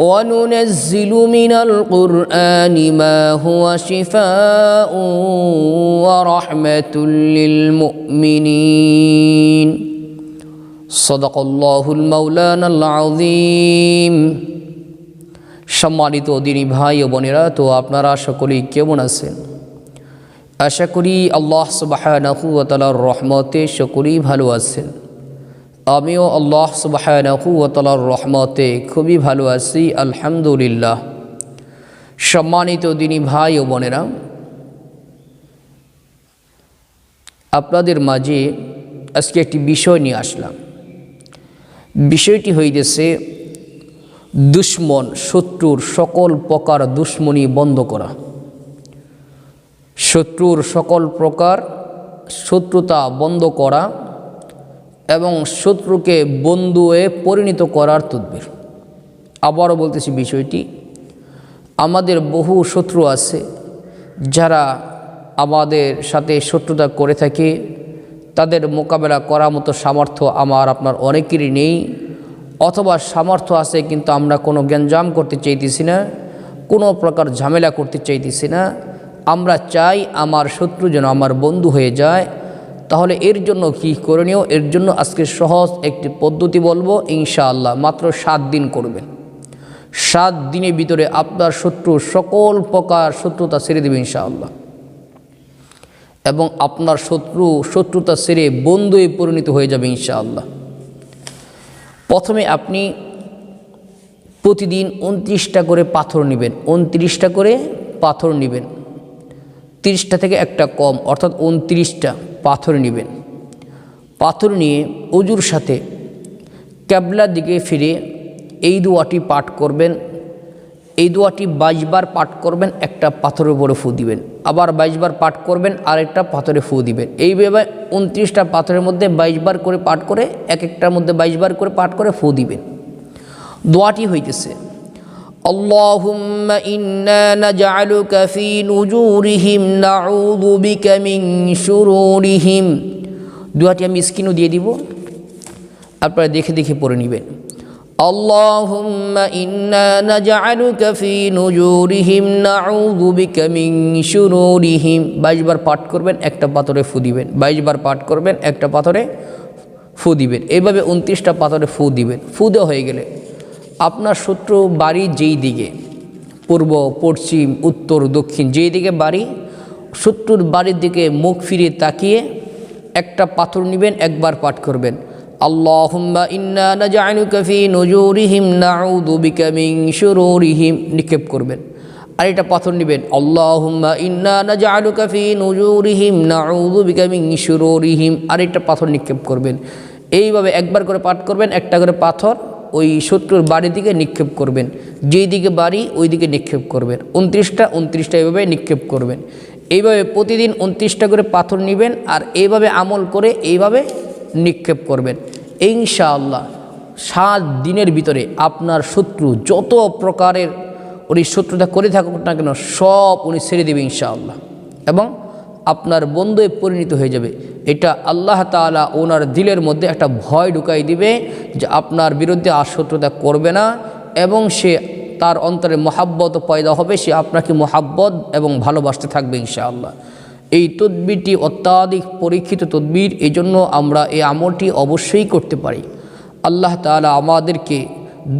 وننزل من القرآن ما هو شفاء ورحمة للمؤمنين صدق الله المولانا العظيم সম্মানিত দিনী ভাই ও বোনেরা তো আপনারা সকলেই কেমন আছেন আশা করি আল্লাহ সুবাহানাহু তালার রহমতে সকলেই ভালো আছেন আমিও আল্লাহ সুবাহানাহু তালার রহমতে খুবই ভালো আছি, আলহামদুলিল্লাহ। সম্মানিত দিনী ভাই ও বোনেরা, আপনাদের মাঝে আজকে একটি বিষয় নিয়ে আসলাম। বিষয়টি হইতেছে, দুশ্মন শত্রুর সকল প্রকার দুশ্মনী বন্ধ করা। শত্রুর সকল প্রকার শত্রুতা বন্ধ করা এবং শত্রুকে বন্ধুয়ে পরিণত করার তদ্বির। আবারও বলতেছি বিষয়টি, আমাদের বহু শত্রু আছে যারা আমাদের সাথে শত্রুতা করে থাকে। তাদের মোকাবেলা করার মতো সামর্থ্য আমার, আপনার অনেকেরই নেই। অথবা সামর্থ্য আছে কিন্তু আমরা কোনো জ্ঞানজাম করতে চাইতেছি না, কোনো প্রকার ঝামেলা করতে চাইতেছি না। আমরা চাই আমার শত্রু যেন আমার বন্ধু হয়ে যায় তাহলে এর জন্য কি করণীয় এর জন্য আজকে সহজ একটি পদ্ধতি বলব, ইনশাআল্লাহ, মাত্র সাত দিন করবেন। সাত দিনের ভিতরে আপনার শত্রু সকল প্রকার শত্রুতা ছেড়ে দেবে, ইনশাআল্লাহ। এবং আপনার শত্রু, শত্রুতা সেরে বন্ধুয়ে পরিণত হয়ে যাবে, ইনশাআল্লাহ। প্রথমে আপনি প্রতিদিন উনত্রিশটা করে পাথর নেবেন। উনত্রিশটা করে পাথর নেবেন। তিরিশটা থেকে একটা কম, অর্থাৎ উনত্রিশটা। পাথর নেবেন। পাথর নিয়ে অজুর সাথে ক্যাবলার দিকে ফিরে এই দোয়াটি পাঠ করবেন। এই দোয়াটি বাইশবার পাঠ করবেন, একটা পাথরের উপরে ফু দিবেন। আবার বাইশবার পাঠ করবেন, আরেকটা পাথরে ফু দিবেন। এইভাবে উনত্রিশটা পাথরের মধ্যে বাইশবার করে পাঠ করে, এক একটার মধ্যে বাইশবার করে পাঠ করে ফু দিবেন। দোয়াটি হইতেছে اللهم إنا نجعلك في نجورهم نعوذ بك من شرورهم দোয়াটি আমি স্ক্রিনও দিয়ে দিব আপনারা দেখে দেখে পড়ে নেবেন اللهم إنا نجعلك في نجورهم نعوذ بك من شرورهم বাইশবার পাঠ করবেন একটা পাথরে ফু দিবেন বাইশবার পাঠ করবেন একটা পাথরে ফু দিবেন এইভাবে উনত্রিশটা পাথরে ফু দিবেন ফু দেওয়া হয়ে গেলে আপনার শত্রু বাড়ি যেই দিকে, পূর্ব, পশ্চিম, উত্তর, দক্ষিণ, যেই দিকে বাড়ি, শত্রুর বাড়ির দিকে মুখ ফিরিয়ে তাকিয়ে একটা পাথর নেবেন, একবার পাঠ করবেন। ইন্না নিক্ষেপ করবেন। আর এটা পাথর নেবেন আর একটা পাথর নিক্ষেপ করবেন। এইভাবে একবার করে পাঠ করবেন, একটা করে পাথর ওই শত্রুর বাড়ির দিকে নিক্ষেপ করবেন। যেই দিকে বাড়ি, ওই দিকে নিক্ষেপ করবেন। উনত্রিশটা উনত্রিশটা এইভাবে নিক্ষেপ করবেন। এইভাবে প্রতিদিন উনত্রিশটা করে পাথর নেবেন আর এইভাবে আমল করে এইভাবে নিক্ষেপ করবেন। ইনশাআল্লাহ সাত দিনের ভিতরে আপনার শত্রু যত প্রকারের উনি শত্রুতা করে থাকুক না কেন, সব উনি ছেড়ে দেবে ইনশাআল্লাহ। এবং আপনার বন্ধুয়ে পরিণত হয়ে যাবে। এটা আল্লাহ তালা ওনার দিলের মধ্যে একটা ভয় ঢুকাই দিবে যে আপনার বিরুদ্ধে আর শত্রুতা করবে না এবং সে তার অন্তরে মহাব্বত পয়দা হবে, সে আপনাকে মহাব্বত এবং ভালোবাসতে থাকবে ইনশাআল্লাহ। এই তদ্বিরটি অত্যাধিক পরীক্ষিত তদ্বির এই জন্য আমরা এই আমলটি অবশ্যই করতে পারি। আল্লাহ তালা আমাদেরকে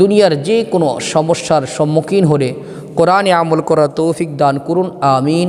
দুনিয়ার যে কোনো সমস্যার সম্মুখীন হলে কোরআনে আমল করার তৌফিক দান করুন, আমিন।